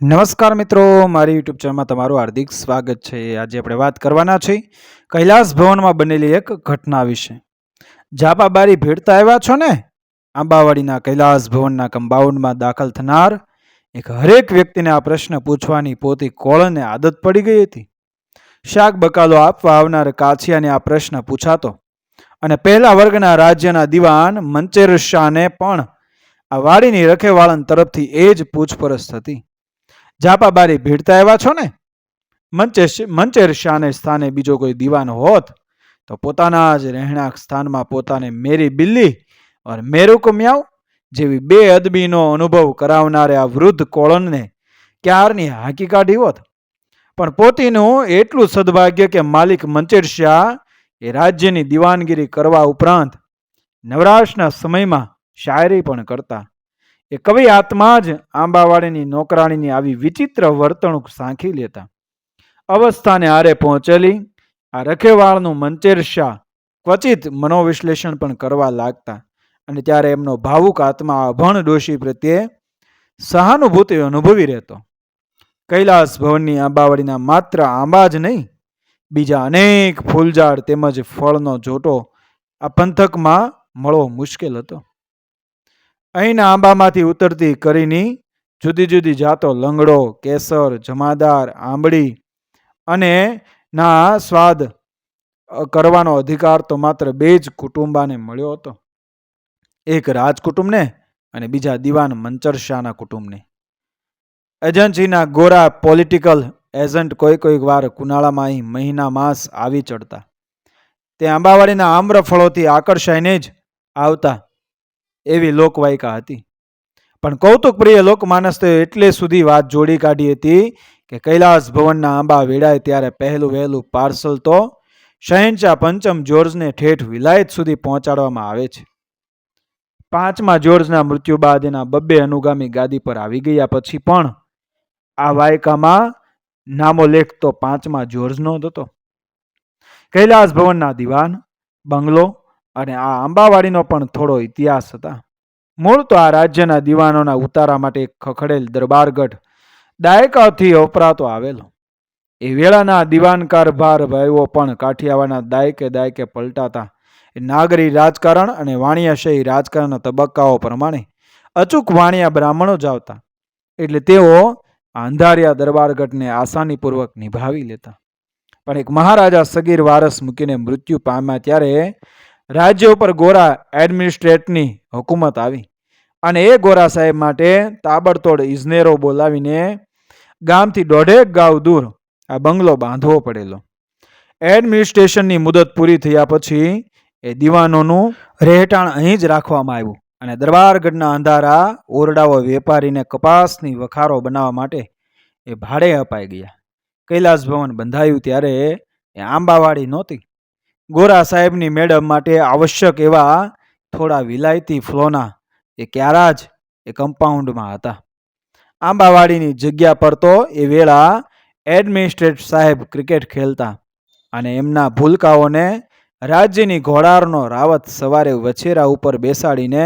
નમસ્કાર મિત્રો, મારી યુટ્યુબ ચેનલમાં તમારું હાર્દિક સ્વાગત છે. આજે આપણે વાત કરવાના છે કૈલાસ ભવનમાં બનેલી એક ઘટના વિશે. જાપાબારી ભેડતા આવ્યા છો ને? આંબાવાડીના કૈલાસ ભવનના કમ્પાઉન્ડમાં દાખલ થનાર એક હરેક વ્યક્તિને આ પ્રશ્ન પૂછવાની પોતી કોળને આદત પડી ગઈ હતી. શાક બકાલો આપવા આવનાર કાછિયાને આ પ્રશ્ન પૂછાતો અને પહેલા વર્ગના રાજ્યના દિવાન મંચેર શાહને પણ આ વાડીની રખેવાળન તરફથી એ જ પૂછપરછ થતી. જાપા બારી ભીડતા આવ્યા છો ને? મંચેર શાને સ્થાને બીજો કોઈ દીવાન હોત, તો પોતાના જ રહેણાંક સ્થાનમાં પોતાને મેરી બિલ્લી ઓર મેરુ મ્યાઉ જેવી બે અદબીનો અનુભવ કરાવનારે આ વૃદ્ધ કોળનને ક્યારની હાંકી કાઢી હોત? પણ પોતીનું એટલું સદભાગ્ય કે માલિક મંચેર શાહ એ રાજ્યની દિવાનગીરી કરવા ઉપરાંત નવરાશના સમયમાં શાયરી પણ કરતા. એ કવિ આત્મા જ આંબાવાડીની નોકરાણીની આવી વિચિત્ર વર્તણૂક સાંખી લેતા. અવસ્થાને આરે પહોંચેલી, આ રખેવાળનું મંચેર ક્વચિત મનોવિશ્લેષણ પણ કરવા લાગતા અને ત્યારે એમનો ભાવુક આત્મા અભણ ડોશી પ્રત્યે સહાનુભૂતિ અનુભવી રહેતો. કૈલાસ ભવનની આંબાવાડીના માત્ર આંબા જ નહીં, બીજા અનેક ફૂલઝાડ તેમજ ફળનો જોટો આ પંથકમાં મળવો મુશ્કેલ હતો. અહીંના આંબામાંથી ઉતરતી કરીની જુદી જુદી જાતો લંગડો, કેસર, જમાદાર, આંબળી અને ના સ્વાદ કરવાનો અધિકાર તો માત્ર બે જ કુટુંબાને મળ્યો હતો. એક રાજકુટુંબને અને બીજા દિવાન મંચર શાહના કુટુંબને. એજન્સીના ગોરા પોલિટિકલ એજન્ટ કોઈ કોઈક વાર કુનાળામાં અહીં મહિના માસ આવી ચડતા. તે આંબાવાડીના આમ્ર ફળોથી આકર્ષાઈને જ આવતા એવી લોકવાયકા હતી. પણ કૌતુકપ્રિય લોકમાનસ તો એટલે સુધી વાત જોડી કાઢી હતી કે કૈલાસ ભવનના આંબા વેડાય ત્યારે પહેલું વહેલું પાર્સલ તો શહેનશાહ પંચમ જ્યોર્જને ઠેઠ વિલાયત સુધી પહોંચાડવામાં આવે છે. પાંચમા જ્યોર્જના મૃત્યુ બાદ એના બબ્બે અનુગામી ગાદી પર આવી ગયા પછી પણ આ વાયકામાં નામો લેખ તો પાંચમા જ્યોર્જનો જ હતો. કૈલાસ ભવનના દિવાન, બંગલો અને આ આંબાવાડીનો પણ થોડો ઇતિહાસ હતા. મૂળ તો આ રાજ્યના દિવાનોના ઉતારા માટે ખખડેલ દરબારગઢ દાયકાથી વપરાતો આવેલો. એ વેળાના દિવાનકાર કારભાર ભાઈઓ પણ કાઠિયાવાડના દાયકે દાયકે પલટાતા. નાગરી રાજકારણ અને વાણિયાશાહી રાજકારણના તબક્કાઓ પ્રમાણે અચૂક વાણિયા બ્રાહ્મણો જ આવતા. એટલે તેઓ અંધારિયા દરબારગઢને આસાનીપૂર્વક નિભાવી લેતા. પણ એક મહારાજા સગીર વારસ મૂકીને મૃત્યુ પામ્યા ત્યારે રાજ્ય ઉપર ગોરા એડમિનિસ્ટ્રેટની હુકુમત આવી અને એ ગોરા સાહેબ માટે તાબડતોડ ઇજનેરો બોલાવીને ગામથી દોઢેક ગાવ દૂર આ બંગલો બાંધવો પડેલો. એડમિનિસ્ટ્રેશનની મુદત પૂરી થયા પછી એ દિવાનોનું રહેઠાણ અહીં જ રાખવામાં આવ્યું અને દરબારગઢના અંધારા ઓરડાઓ વેપારીને કપાસની વખારો બનાવવા માટે એ ભાડે અપાઈ ગયા. કૈલાસ ભવન બંધાયું ત્યારે એ આંબાવાડી નહોતી. ગોરા સાહેબની મેડમ માટે આવશ્યક એવા થોડા વિલાયતી ફ્લોના, એ ક્યારા જ એ કમ્પાઉન્ડમાં હતા. આંબાવાડીની જગ્યા પર તો એ વેળા એડમિનિસ્ટ્રેટ સાહેબ ક્રિકેટ ખેલતા અને એમના ભૂલકાઓને રાજ્યની ઘોડારનો રાવત સવારે વછેરા ઉપર બેસાડીને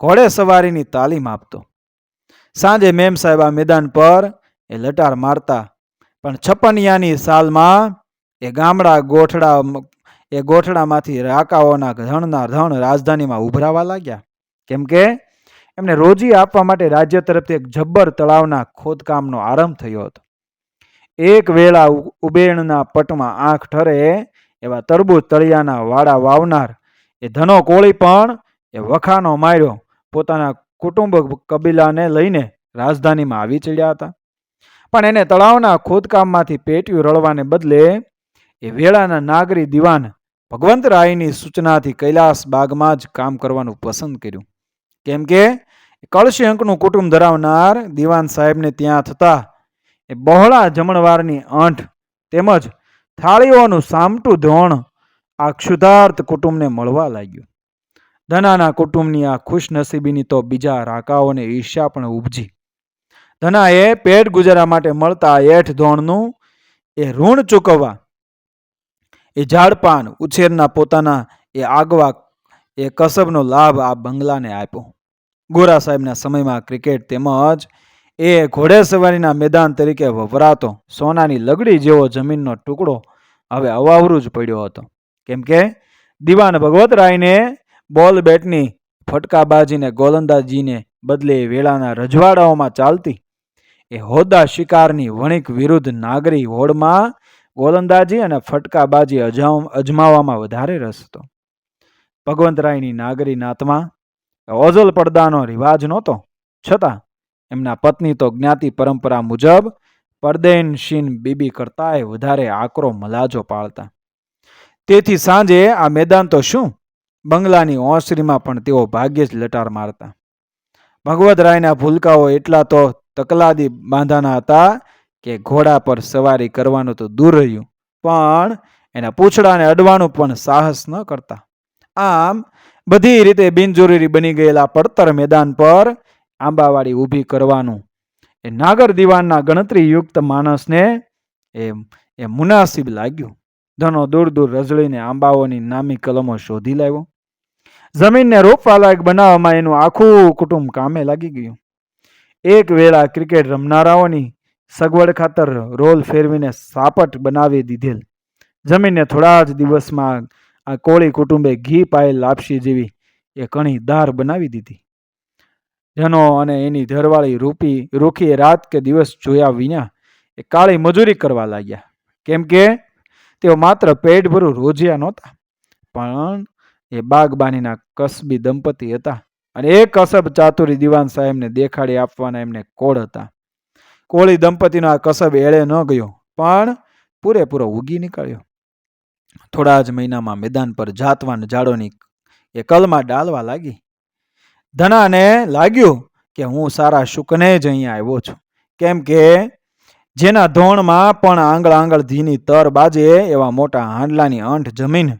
ઘોડે સવારીની તાલીમ આપતો. સાંજે મેમ સાહેબ આ મેદાન પર એ લટાર મારતા, પણ છપ્પનિયાની સાલમાં એ ગામડા ગોઠડા એ ગોઠડામાંથી રાકાઓના ધણના ધણ રાજધાનીમાં ઉભરાવા લાગ્યા. કેમ કે એમને રોજી આપવા માટે રાજ્ય તરફથી એક જબ્બર તળાવના ખોદકામનો આરંભ થયો હતો. એક વેળા ઉબેણના પટમાં આંખ ઠરે એવા તરબૂચ તળિયાના વાડા વાવનાર, એ ધનો કોળી પણ એ વખાનો માર્યો, પોતાના કુટુંબ કબીલાને લઈને રાજધાનીમાં આવી ચડ્યા હતા. પણ એને તળાવના ખોદકામમાંથી પેટ્યું રળવાને બદલે એ વેળાના નાગરી દિવાન ભગવંતરાયની સૂચનાથી કૈલાસ બાગમાં જ કામ કરવાનું પસંદ કર્યું. કેમ કે કળશી અંકનું કુટુંબ ધરાવનાર દિવાન સાહેબને ત્યાં થતા એ બહોળા જમણવારની અંઠ તેમજ થાળીઓનું સામટું ધોણ આ ક્ષુધાર્થ કુટુંબને મળવા લાગ્યું. ધનાના કુટુંબની આ ખુશનસીબીની તો બીજા રાકાઓને ઈર્ષ્યા પણ ઉપજી. ધનાએ પેટ ગુજારા માટે મળતા એઠ ધોણનું એ ઋણ ચૂકવવા એ ઝાડપાન ઉછેરના પોતાના એ આગવા એ કસબનો લાભ આ બંગલાને આપ્યો. ગોરા સાહેબના સમયમાં ક્રિકેટ તેમજ એ ઘોડેસવારીના મેદાન તરીકે વપરાતો સોનાની લગડી જેવો જમીનનો ટુકડો હવે અવાવરું જ પડ્યો હતો. કેમ કે દિવાન ભગવતરાયને બોલ બેટની ફટકાબાજીને ગોલંદાજીને બદલે વેળાના રજવાડાઓમાં ચાલતી એ હોદ્દા શિકારની વણિક વિરુદ્ધ નાગરી હોડમાં ગોલંદાજી અને ફટકાબાજી અજામ, અજમાવવામાં વધારે રસ હતો. ભગવંતરાયની નાગરી નાતમાં, ઓઝલ પડદાનો રિવાજ નહોતો. છતાં, એમના પત્ની તો જ્ઞાતિ પરંપરા મુજબ પરદેનશીન બીબી કરતાંય વધારે આકરો મલાજો પાળતા. તેથી સાંજે આ મેદાન તો શું? બંગલાની ઓસરીમાં પણ તેઓ ભાગ્યે જ લટાર મારતા. ભગવતરાયના ભૂલકાઓ એટલા તો તકલાદી બાંધાના હતા કે ઘોડા પર સવારી કરવાનું તો દૂર રહ્યું, પણ એના પૂંછડાને અડવાનું પણ સાહસ ન કરતા. આમ બધી રીતે બિનજરૂરી બની ગયેલા પડતર મેદાન પર આંબાવાડી ઊભી કરવાનું, એ નાગર દિવાનના ગણતરીયુક્ત માણસને એ એ મુનાસિબ લાગ્યું. ધનો દૂર દૂર રઝળીને આંબાઓની નામી કલમો શોધી લાવ્યો. જમીનને રોપવા લાયક બનાવવામાં એનું આખું કુટુંબ કામે લાગી ગયું. એક વેળા ક્રિકેટ રમનારાઓની સગવડ ખાતર રોલ ફેરવીને સાપટ બનાવી દીધેલ. જમીનને થોડા જ દિવસમાં આ કોળી કુટુંબે ઘી પાયેલ લાપસી જેવી એ કણી દાર બનાવી દીધી. જનો અને એની ઘરવાળી રૂપી, રૂખીએ રાત કે દિવસ જોયા વિના એ કાળી મજૂરી કરવા લાગ્યા. કેમ કે તેઓ માત્ર પેટ ભરું રોજિયા નહોતા, પણ એ બાગબાનીના કસબી દંપતી હતા અને એ કસબ ચાતુરી દિવાન સાહેબને દેખાડી આપવાના એમને કોડ હતા. કોળી દંપતીનો આ કસબ એળે ન ગયો, પણ પૂરેપૂરો ઉગી નીકળ્યો. થોડા જ મહિનામાં મેદાન પર જાતવાન ઝાડોની એ કલમાં ડાલવા લાગી. ધનાને લાગ્યું કે હું સારા શુકને જ અહીંયા આવ્યો છું, કેમ કે જેના ધોણમાં પણ આંગળ આંગળ ધીની તર બાજે એવા મોટા હાંડલાની અંઠ જમીન.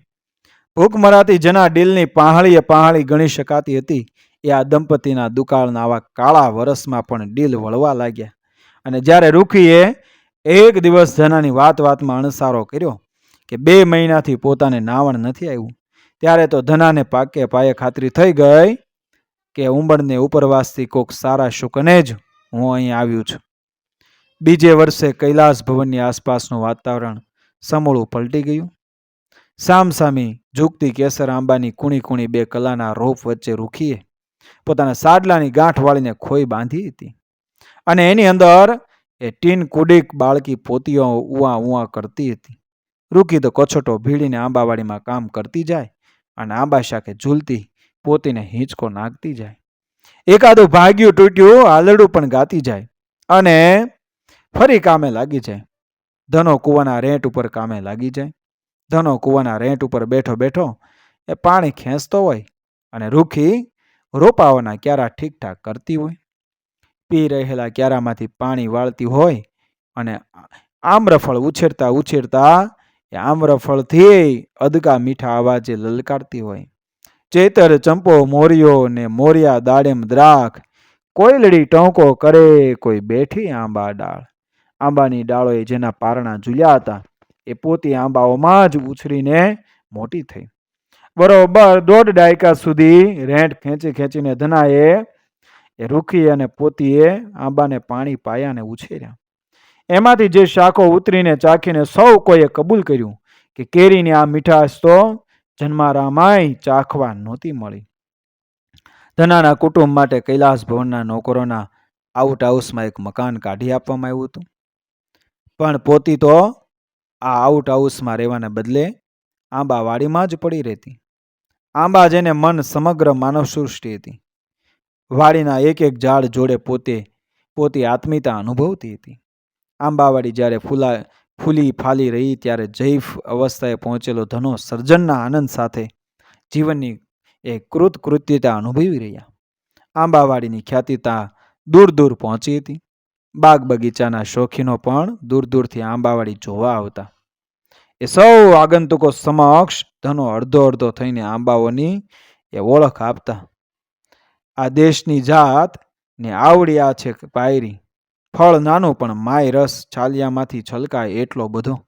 ભૂખમરાતી જેના ડીલની પાહળીએ પાહળી ગણી શકાતી હતી, એ આ દંપતીના દુકાળના આવા કાળા વરસમાં પણ ડીલ વળવા લાગ્યા. અને જ્યારે રૂખીએ એક દિવસ જનાની વાત વાતમાં અણસારો કર્યો કે બે મહિનાથી પોતાને નાવણ નથી આવ્યું, ત્યારે તો ધનાને પાકે પાયે ખાતરી થઈ ગઈ કે ઉંબરને ઉપરવાસથી કોક સારા શુકને જ હું અહીં આવ્યું છું. બીજે વર્ષે કૈલાસ ભવનની આસપાસનું વાતાવરણ સમૂળું પલટી ગયું. સામસામી ઝૂકતી કેસર આંબાની કુણી કુણી બે કલાના રોપ વચ્ચે રૂખીએ પોતાના સાડલાની ગાંઠ વાળીને ખોઈ બાંધી હતી. અને એની અંદર એ ટીન કુડીક બાળકી પોતીઓ ઉવા ઉવા કરતી હતી. રૂકી તો કછોટો ભીડીને આંબાવાડીમાં કામ કરતી જાય અને આંબા શાકે ઝૂલતી પોતીને હિંચકો નાખતી જાય. એકાદું ભાગ્યું તૂટ્યું, આલડું પણ ગાતી જાય અને ફરી કામે લાગી જાય. ધનો કૂવાના રેંટ ઉપર કામે લાગી જાય. ધનો કૂવાના રેન્ટ ઉપર બેઠો બેઠો એ પાણી ખેંચતો હોય અને રૂખી રોપાઓના ક્યારા ઠીકઠાક કરતી હોય. પી રહેલા ક્યારામાંથી પાણી વાળતી હોય અને આમ્રફળ ઉછેરતા ઉછેરતા એ આમ્રફળથી અદકા મીઠા અવાજે લલકારતી હોય. ચેતર, ચંપો મોરિયો ને મોરિયા, દાડેમ, દ્રાખ કોયલડી ટોંકો કરે કોઈ બેઠી આંબા ડાળ. આંબાની ડાળોએ જેના પારણા ઝૂલ્યા હતા, એ પોતી આંબાઓમાં જ ઉછરીને મોટી થઈ. બરોબર દોઢ ડાયકા સુધી રેન્ટ ખેંચી ખેંચીને ધનાએ એ રૂખી અને પોતીએ આંબાને પાણી પાયાને ઉછેર્યા. એમાંથી જે શાખો ઉતરીને ચાખીને સૌ કોઈએ કબૂલ કર્યું કે કેરીની આ મીઠાશ તો જન્મારામાય ચાખવા નહોતી મળી. ધનાના કુટુંબ માટે કૈલાસ ભવનના નોકરોના આઉટ હાઉસમાં એક મકાન કાઢી આપવામાં આવ્યું હતું. પણ પોતી તો આ આઉટ હાઉસમાં રહેવાને બદલે આંબાવાડીમાં જ પડી રહેતી. આંબા જેને મન સમગ્ર માનવ સૃષ્ટિ હતી. વાડીના એક એક ઝાડ જોડે પોતે, પોતી આત્મીયતા અનુભવતી હતી. આંબાવાડી જ્યારે ફૂલા, ફૂલી ફાલી રહી ત્યારે જૈફ અવસ્થાએ પહોંચેલો ધનો સર્જનના આનંદ સાથે જીવનની એ કૃત કૃત્યતા અનુભવી રહ્યા. આંબાવાડીની ખ્યાતિતા દૂર દૂર પહોંચી હતી. બાગ બગીચાના શોખીનો પણ દૂર દૂરથી આંબાવાડી જોવા આવતા. એ સૌ આગંતુકો સમક્ષ ધનો અડધો અડધો થઈને આંબાઓની એ ઓળખ આપતા. આ દેશની જાત ને આવડી આ છે પાયરી. ફળ નાનું પણ માય રસ છાલિયામાંથી છલકાય એટલો બધો.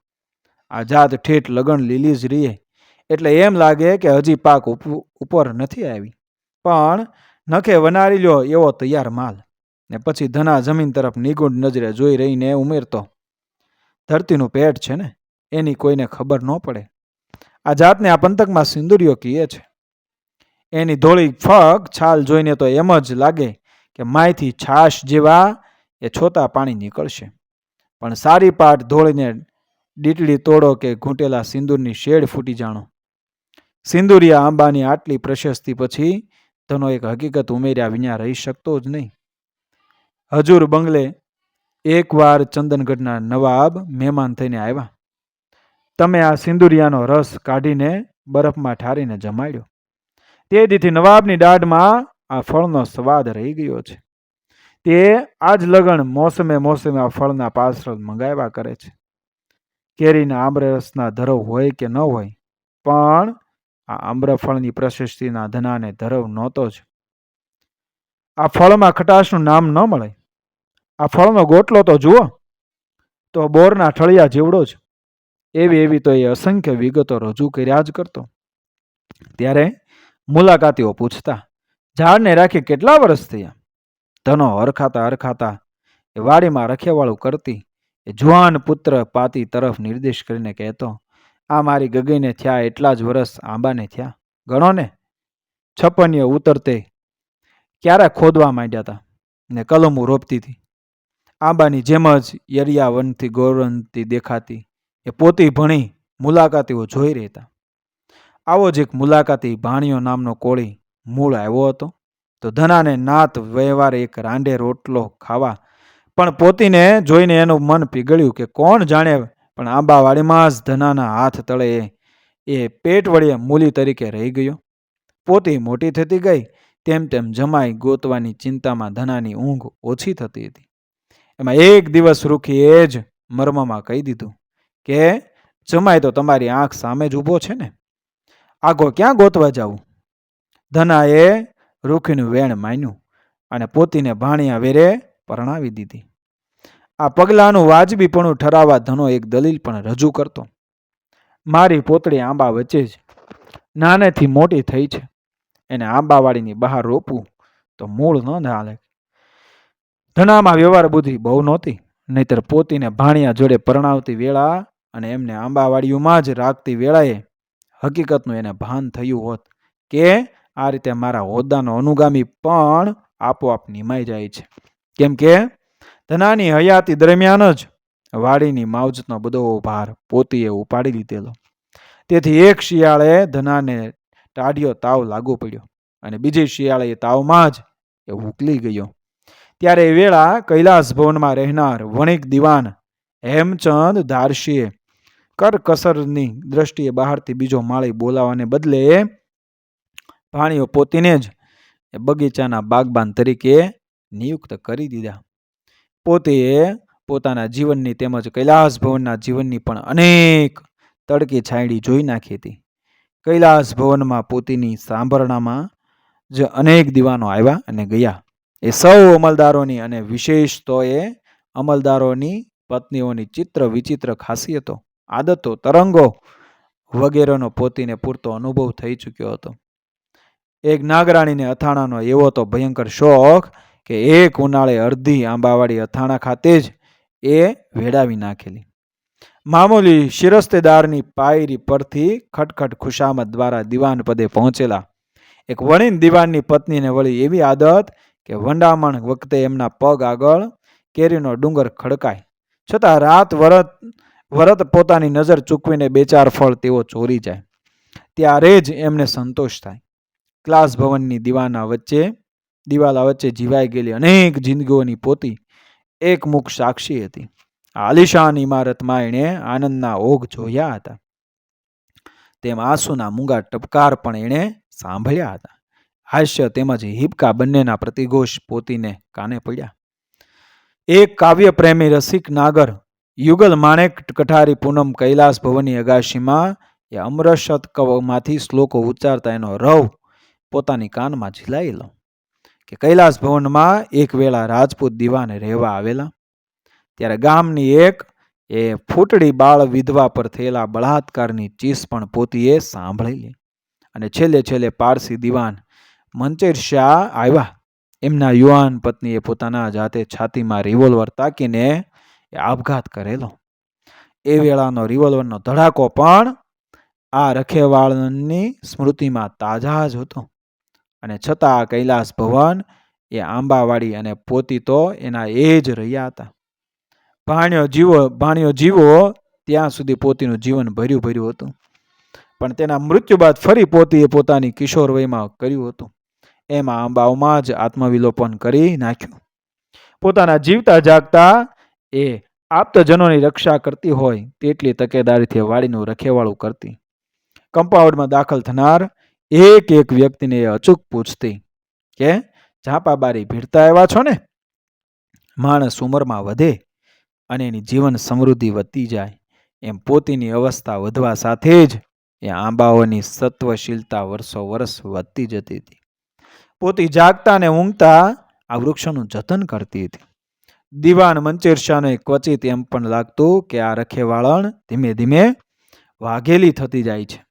આ જાત ઠેઠ લગન લીલી જ રીએ. એટલે એમ લાગે કે હજી પાક ઉપ- ઉપર નથી આવી. પણ નખે વનારી લ્યો એવો તૈયાર માલ. ને પછી ધના જમીન તરફ નિગુણ નજરે જોઈ રહીને ઉમેરતો. ધરતીનું પેટ છે ને? એની કોઈને ખબર ન પડે. આ જાતને આ પંથકમાં સિંદુરીઓ કીએ છે. એની ધોળી ફગ છાલ જોઈને તો એમ જ લાગે કે માયથી છાશ જેવા એ છોતા પાણી નીકળશે. પણ સારી પાટ ધોળીને ડીટડી તોડો કે ઘૂંટેલા સિંદૂરની શેડ ફૂટી જાણો. સિંદુરિયા આંબાની આટલી પ્રશસ્તિ પછી તેનો એક હકીકત ઉમેર્યા વિના રહી શકતો જ નહીં. હજુર બંગલે એકવાર ચંદનગઢના નવાબ મહેમાન થઈને આવ્યા. તમે આ સિંદુરિયાનો રસ કાઢીને બરફમાં ઠારીને જમાડ્યો. તે દીથી નવાબની દાઢમાં આ ફળનો સ્વાદ રહી ગયો છે. તે આજ લગન મોસમે મોસમે આ ફળના પાસર મંગાવ્યા કરે છે. કેરીના આમ્રરસના ધરવ હોય કે ન હોય, પણ આ આમ્રફળની પ્રશસ્તિના ધનાને ધરવ નહોતો જ. આ ફળમાં ખટાશનું નામ ન મળે. આ ફળનો ગોટલો તો જુઓ, તો બોરના ઠળિયા જેવડો જ. એવી એવી તો એ અસંખ્ય વિગતો રજૂ કર્યા જ કરતો. ત્યારે મુલાકાતીઓ પૂછતા, ઝાડને રાખી કેટલા વર્ષ થયા? ધનો હરખાતા હરખાતા, એ વાડીમાં રખેવાળું કરતી, એ જુવાન પુત્ર પાતી તરફ નિર્દેશ કરીને કહેતો, આ મારી ગગઈને થયા એટલા જ વર્ષ આંબાને થયા. ગણો ને છપ્પનીએ ઉતરતે ક્યારે ખોદવા માંડ્યા હતા ને કલમો રોપતી હતી. આંબાની જેમ જ યરિયાવનથી ગોરવનથી દેખાતી, એ પોતી ભણી મુલાકાતીઓ જોઈ રહેતા. આવો જ એક મુલાકાતી ભાણિયો નામનો કોળી મૂળ આવ્યો હતો. તો ધનાને નાત વ્યવહાર એક રાંડે રોટલો ખાવા, પણ પોતીને જોઈને એનું મન પીગળ્યું કે કોણ જાણે, પણ આંબાવાડીમાં જ ધનાના હાથ તળે એ- એ પેટ વળીએ મૂલી તરીકે રહી ગયો. પોતી મોટી થતી ગઈ, તેમ તેમ જમાઈ ગોતવાની ચિંતામાં ધનાની ઊંઘ ઓછી થતી હતી. એમાં એક દિવસ રૂખી એ જ મર્મમાં કહી દીધું કે, જમાઈ તો તમારી આંખ સામે જ ઊભો છે ને? આગો ક્યાં ગોતવા જાવું ધનાએ રૂખીનું વેણ માન્યું અને પોતીને ભાણિયા વેરે પરણાવી દીધી. આ પગલાંનું વાજબીપણું ઠરાવવા ધનો એક દલીલ પણ રજૂ કરતો. મારી પોતળી આંબા વચ્ચે જ નાનેથી મોટી થઈ છે. એને આંબાવાડીની બહાર રોપવું તો મૂળ ન હાલે ધનામાં વ્યવહાર બુદ્ધિ બહુ નહોતી, નહીતર પોતીને ભાણિયા જોડે પરણાવતી વેળા અને એમને આંબાવાડીઓમાં જ રાખતી વેળાએ હકીકતનું એને ભાન થયું હોત કે આ રીતે મારા હોદ્દાનો અનુગામી પણ આપોઆપ નિમાઈ જાય છે. કેમ કે ધનાની હયાતી દરમિયાન જ વાડીની માવજતનો બધો ભાર પોતીએ ઉપાડી લીધેલો. તેથી એક શિયાળે ધનાને ટાઢિયો તાવ લાગુ પડ્યો અને બીજી શિયાળે એ તાવમાં જ એ ઉકલી ગયો. ત્યારે એ વેળા કૈલાસ ભવનમાં રહેનાર વણિક દિવાન હેમચંદ ધારશીએ કરકસરની દ્રષ્ટિએ બહારથી બીજો માળી બોલાવાને બદલે ભાણીઓ પોતીને જ એ બગીચાના બાગબાન તરીકે નિયુક્ત કરી દીધા. પોતે પોતાના જીવનની તેમજ કૈલાસ ભવનના જીવનની પણ અનેક તડકી છાંયડી જોઈ નાખી હતી. કૈલાસ ભવનમાં પોતીની સાંભરણામાં જ અનેક દીવાનો આવ્યા અને ગયા. એ સૌ અમલદારોની અને વિશેષ તો એ અમલદારોની પત્નીઓની ચિત્ર વિચિત્ર ખાસિયતો આદતો, તરંગો વગેરેનો પોતીને પૂરતો અનુભવ થઈ ચૂક્યો હતો. એક નાગરાણીને અથાણાનો એવો તો ભયંકર શોખ કે એક ઉનાળે અડધી આંબાવાડી અથાણા ખાતે જ એ વેડાવી નાખેલી. મામૂલી શિરસ્તેદારની પાયરી પરથી ખટખટ ખુશામત દ્વારા દિવાન પદે પહોંચેલા. એક વણીન દિવાનની પત્નીને વળી એવી આદત કે વંડામણ વખતે એમના પગ આગળ કેરીનો ડુંગર ખડકાય. છતાં રાત વરત વરત પોતાની નજર ચૂકવીને બે ચાર ફળ તેઓ ચોરી જાય. ત્યારે જ એમને સંતોષ થાય. ક્લાસ ભવનની દીવાના વચ્ચે, દિવાલા વચ્ચે જીવાઈ ગયેલી અનેક જિંદગીઓની પોતી એક મુખ સાક્ષી હતી. આલિશાન ઇમારતમાં એણે આનંદના ઓઘ જોયા હતા. તેમ આંસુના મૂંગા ટપકાર પણ એણે સાંભળ્યા હતા. હાસ્ય તેમજ હિબકા બંનેના પ્રતિઘોષ પોતીને કાને પડ્યા. એક કાવ્ય પ્રેમી રસિક નાગર યુગલ માણેક કઠારી પૂનમ કૈલાસ ભવનની અગાશીમાં એ અમરસત કવમાંથી શ્લોકો ઉચ્ચારતા એનો રવ પોતાની કાનમાં ઝીલાયેલો કે કૈલાસ ભવનમાં એક વેળા રાજપૂત દીવાને રહેવા આવેલા. ત્યારે ગામની એક એ ફૂટડી બાળ વિધવા પર થયેલા બળાત્કારની ચીસ પણ પોતીએ સાંભળેલી. અને છેલ્લે છેલ્લે પારસી દિવાન મંચેર શાહ આવ્યા. એમના યુવાન પત્નીએ પોતાના જાતે છાતીમાં રિવોલ્વર તાકીને આપઘાત કરેલો. એ વેળાનો રિવોલ્વરનો ધડાકો પણ આ રખેવાળની સ્મૃતિમાં તાજા જ હતો. અને છતાં કૈલાસ ભવન એ આંબાવાડી અને પોતી તો એના એ જ રહ્યા હતા. ભાણ્યો જીવો ભાણ્યો જીવો ત્યાં સુધી પોતીનું જીવન ભર્યું ભર્યું હતું. પણ તેના મૃત્યુ બાદ ફરી પોતીએ પોતાની કિશોર વયમાં કર્યું હતું. એમાં આંબાઓમાં જ આત્મવિલોપન કરી નાખ્યું. પોતાના જીવતા જાગતા એ આપ્તજનોની રક્ષા કરતી હોય, તેટલી તકેદારીથી વાડીનું રખેવાળું કરતી. કમ્પાઉન્ડમાં દાખલ થનાર એક એક વ્યક્તિને એ અચૂક પૂછતી, કે ઝાંપાબારી ભીડતા આવ્યા છો ને? માણસ ઉંમરમાં વધે અને એની જીવન સમૃદ્ધિ વધતી જાય. એમ પોતીની અવસ્થા વધવા સાથે જ એ આંબાઓની સત્વશીલતા વર્ષો વર્ષ વધતી જતી હતી. પોતી જાગતા ને ઊંઘતા આ વૃક્ષોનું જતન કરતી હતી. દિવાન મંચેરશાને ક્વચિત એમ પણ લાગતું કે આ રખેવાળણ ધીમે ધીમે વાઘેલી થતી જાય છે.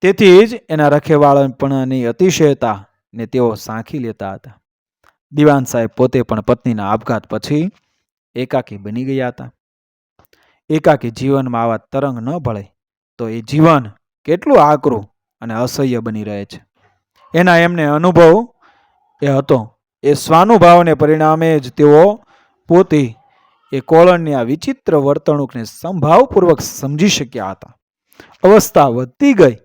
તેથી જ એના રખેવાળણપણની અતિશયતા ને તેઓ સાંખી લેતા હતા. દિવાન સાહેબ પોતે પણ પત્નીના આપઘાત પછી એકાકી બની ગયા હતા. એકાકી જીવનમાં આવા તરંગ ન ભળે તો એ જીવન કેટલું આકરું અને અસહ્ય બની રહે છે. એના એમને અનુભવ એ હતો. એ સ્વાનુભાવને પરિણામે જ તેઓ પોતે એ કોળણની આ વિચિત્ર વર્તણૂકને સંભાવપૂર્વક સમજી શક્યા હતા. અવસ્થા વધતી ગઈ.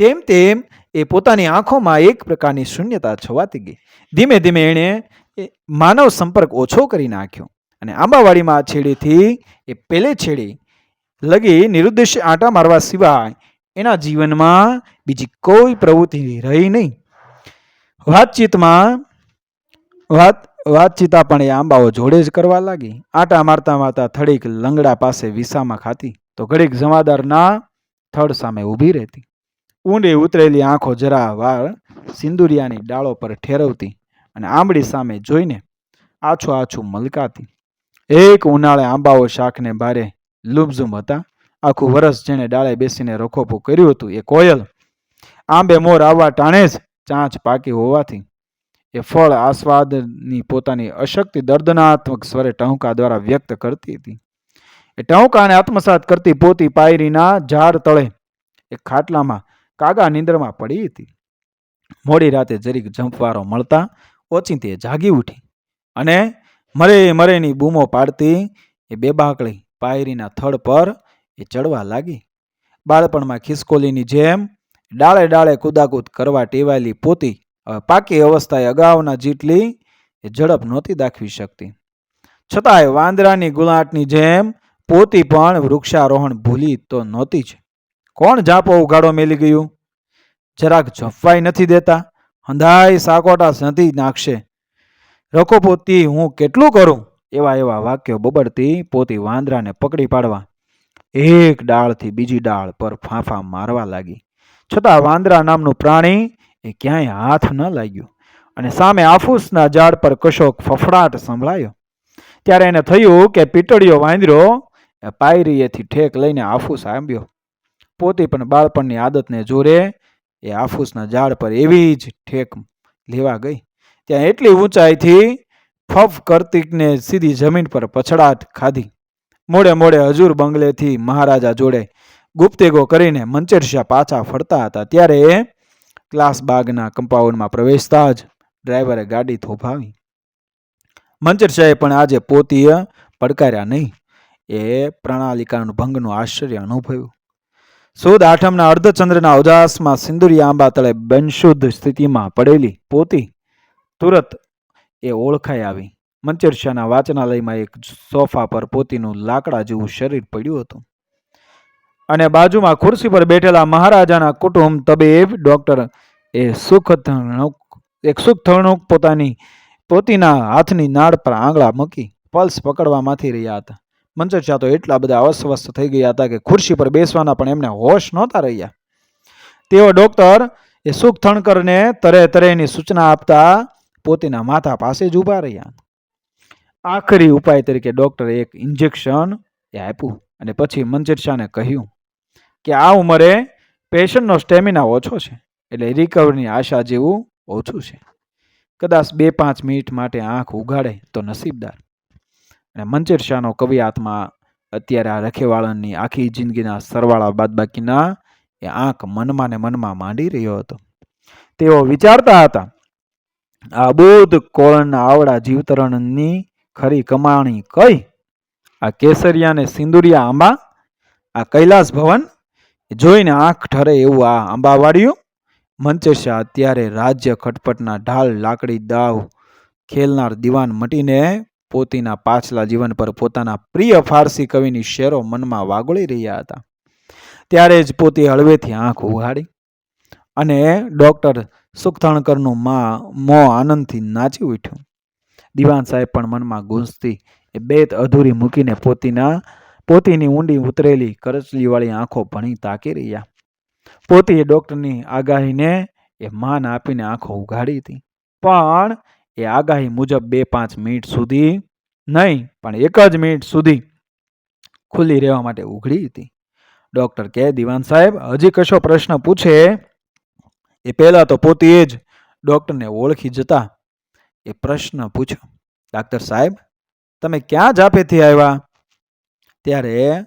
તેમ તેમ એ પોતાની આંખોમાં એક પ્રકારની શૂન્યતા છવાતી ગઈ. ધીમે ધીમે એણે માનવ સંપર્ક ઓછો કરી નાખ્યો અને આંબાવાડીમાં આ છેડેથી એ પેલે છેડે લગી નિરુદ્દેશ આંટા મારવા સિવાય એના જીવનમાં બીજી કોઈ પ્રવૃત્તિ રહી નહીં. વાતચીતમાં વાત વાતચીતા પણ એ આંબાઓ જોડે જ કરવા લાગી. આટા મારતા મારતા થડીક લંગડા પાસે વિસામાં ખાતી. તો ઘડીક જમાદારના થડ સામે ઊભી રહેતી. ઊંડી ઉતરેલી આંખો જરા વાળ સિંદુરિયાની ડાળો પર ઠેરવતી અને આંબળી સામે જોઈને આછું આછું મલકાતી. એક ઉનાળે આંબાઓ શાકને ભારે લુમઝુમ હતા. આખું વરસ જેણે ડાળે બેસીને રખોપું કર્યું હતું એ કોયલ. આંબે મોર આવવા ટાણે જ ચાંચ પાકી હોવાથી એ ફળ આસ્વાદની પોતાની અશક્તિ દર્દનાત્મક સ્વરે ટહુકા દ્વારા વ્યક્ત કરતી હતી. એ ટહુકાને આત્મસાત કરતી પોતી પાયરીના ઝાડ તળે એક ખાટલામાં કાગા નિંદ્રમાં પડી હતી. મોડી રાતે જરીક જંપવારો મળતા ઓચિંતી એ જાગી ઉઠી અને મરે મરેની બૂમો પાડતી એ બેબાકળી પાયરીના થડ પર એ ચડવા લાગી. બાળપણમાં ખિસકોલીની જેમ ડાળે ડાળે કુદાકૂદ કરવા ટેવાયેલી પોતી પાકી અવસ્થાએ અગાઉના જેટલી એ ઝડપ નહોતી દાખવી શકતી. છતાંય વાંદરાની ગુલાટની જેમ પોતી પણ વૃક્ષારોહણ ભૂલી તો નહોતી જ. કોણ જાપો ઉઘાડો મેલી ગયું? જરાક જફવાઈ નથી દેતા. હંધાઈ સાકોટા નથી નાખશે. રખો પોતી હું કેટલું કરું? એવા એવા વાક્યો બબડતી પોતી વાંદરાને પકડી પાડવા. એક ડાળથી બીજી ડાળ પર ફાંફા મારવા લાગી. છતાં વાંદરા નામનું પ્રાણી એ ક્યાંય હાથ ન લાગ્યો અને સામે આફૂસના ઝાડ પર કશોક ફફડાટ સંભળાયો. ત્યારે એને થયું કે પીટળીઓ વાંદરો પાયરીએથી ઠેક લઈને આફૂસ આંબ્યો. પોતે પણ બાળપણની આદતને જોરે એ આફૂસના ઝાડ પર એવી જ ઠેક લેવા ગઈ. ત્યાં એટલી ઊંચાઈથી ફફ કરતીકને સીધી જમીન પર પછડાટ ખાધી. મોડે મોડે હજુર બંગલેથી મહારાજા જોડે ગુપ્તેગો કરીને મંચેરશા પાછા ફરતા હતા. ત્યારે ક્લાસ બાગના કમ્પાઉન્ડમાં પ્રવેશતા જ ડ્રાઈવરે ગાડી થોભાવી. મંચેરશાહે પણ આજે પોતીય પડકાર્યા નહીં. એ પ્રણાલિકાનું ભંગનું આશ્ચર્ય અનુભવ્યું. સુદ આઠમના અર્ધચંદ્રના ઉજાસમાં સિંદુરી આંબા તળે બનશુદ્ધ સ્થિતિમાં પડેલી પોતી તુરત એ ઓળખાઈ આવી. મંચેરશાના વાચનાલયમાં એક સોફા પર પોતીનું લાકડા જેવું શરીર પડ્યું હતું. અને બાજુમાં ખુરશી પર બેઠેલા મહારાજાના કુટુંબ તબીબ, ડોક્ટર એ સુખ ધણુક એક સુખ થણુક પોતાની પોતીના હાથની નાળ પર આંગળા મૂકી પલ્સ પકડવામાંથી રહ્યા હતા. મંચરશા તો એટલા બધા અસ્વસ્થ થઈ ગયા હતા કે ખુરશી પર બેસવાના પણ એમને હોશ નહોતા રહ્યા. તેઓ ડોક્ટર એ સુખ થણકરને તરે તરેની સૂચના આપતા પોતીના માથા પાસે જ ઊભા રહ્યા. આખરી ઉપાય તરીકે ડોક્ટરે એક ઇન્જેક્શન એ આપ્યું અને પછી મંજરશાહને કહ્યું કે આ ઉંમરે પેશન્ટનો સ્ટેમિના ઓછો છે. એટલે રિકવરીની આશા જેવું ઓછું છે. કદાચ બે પાંચ મિનિટ માટે આંખ ઉગાડે તો નસીબદાર. અને મંચેર શાહનો કવિ આત્મા અત્યારે આ રખેવાળાની આખી જિંદગીના સરવાળા બાદબાકીના એ આંખ મનમાં ને મનમાં માંડી રહ્યો હતો. તેઓ વિચારતા હતા, આ બુધ કોળના આવડા જીવતરણની ખરી કમાણી કઈ? આ કેસરિયા ને સિંદુરિયા આંબા? આ કૈલાસ ભવન? જોઈને આંખ ઠરે એવું આ આંબાવાડિયું મંચેશા અત્યારે રાજ્ય ખટપટના ઢાલ, લાકડી, દાવ, ખેલનાર દિવાન મટીને પોતીના પાછલા જીવન પર પોતાના પ્રિય ફારસી કવિની શેરો મનમાં વાગોળી રહ્યા હતા. ત્યારે જ પોતે હળવેથી આંખ ઉઘાડી અને ડૉક્ટર સુખથણકરનું માં મો આનંદથી નાચી ઉઠ્યું. દિવાન સાહેબ પણ મનમાં ગૂંજતી એ બેત અધૂરી મૂકીને પોતીના, પોતીની ઊંડી ઉતરેલી કરચલીવાળી આંખો ભણી તાકી રહ્યા. પોતીએ ડૉક્ટરની આગાહીને એ માન આપીને આંખો ઉઘાડી હતી. પણ એ આગાહી મુજબ બે પાંચ મિનિટ સુધી નહીં, પણ એક જ મિનિટ સુધી ખુલ્લી રહેવા માટે ઉઘડી હતી. ડૉક્ટર કે, દિવાન સાહેબ, હજી કશો પ્રશ્ન પૂછે? એ પહેલાં તો પોતે જ ડૉક્ટરને ઓળખી જતા એ પ્રશ્ન પૂછ્યો. ડાક્ટર સાહેબ, તમે ક્યાં જાફેથી આવ્યા? ત્યારે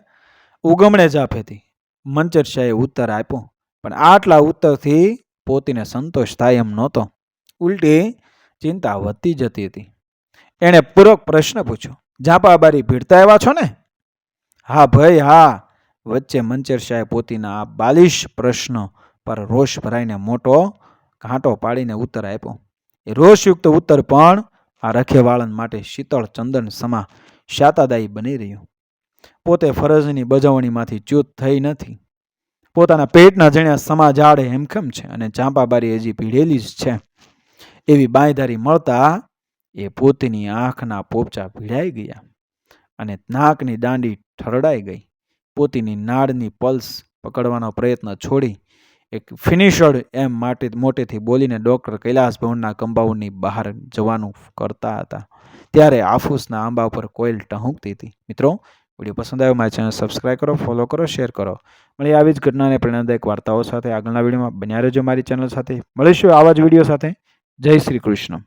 ઉગમણે જાફેથી મંચર શાહે ઉત્તર આપ્યો. પણ આટલા ઉત્તરથી પોતીને સંતોષ થાય એમ નહોતો. ઉલટી ચિંતા વધતી જતી હતી. એણે પૂરક પ્રશ્ન પૂછ્યો જાપાબારી ભીડતા આવ્યા છો ને? હા ભાઈ, હા. વચ્ચે મંચર શાહે પોતીના આ બાલિશ પ્રશ્ન પર રોષ ભરાઈને મોટો ઘાંટો પાડીને ઉત્તર આપ્યો. એ રોષયુક્ત ઉત્તર પણ આ રખેવાળન માટે શીતળ ચંદન સમા શાતાદાયી બની રહ્યું. પોતે ફરજની બજવણીમાંથી ચ્યુત થઈ નથી. પોતાના પેટના જણ્યા સમા જાડે હેમખેમ છે? અને ચાંપાબારી હજી પીડેલી જ છે. એવી બાંયધારી મળતા એ પોતેની આંખના પોપચા ભીડાઈ ગયા અને નાકની દાંડી ઠરડાઈ ગઈ. પોતીની નાળની પલ્સ પકડવાનો પ્રયત્ન છોડી એક ફિનિશડ એમ માટે મોટેથી બોલીને ડૉક્ટર કૈલાસ ભવનના કમ્પાઉન્ડની બહાર જવાનું કરતા હતા. ત્યારે આફૂસના આંબા ઉપર કોયલ ટહુંકતી હતી. મિત્રો વીડિયો પસંદ આવ્યો, મારી ચેનલ સબસ્ક્રાઈબ કરો ફોલો કરો શેર કરો. મળી આવી જ ઘટનાને પ્રેરણાદાયક વાર્તાઓ સાથે. આગળના વિડીયોમાં બન્યા રહેજો મારી ચેનલ સાથે. મળીશું આવા જ વીડિયો સાથે. જય શ્રી કૃષ્ણ.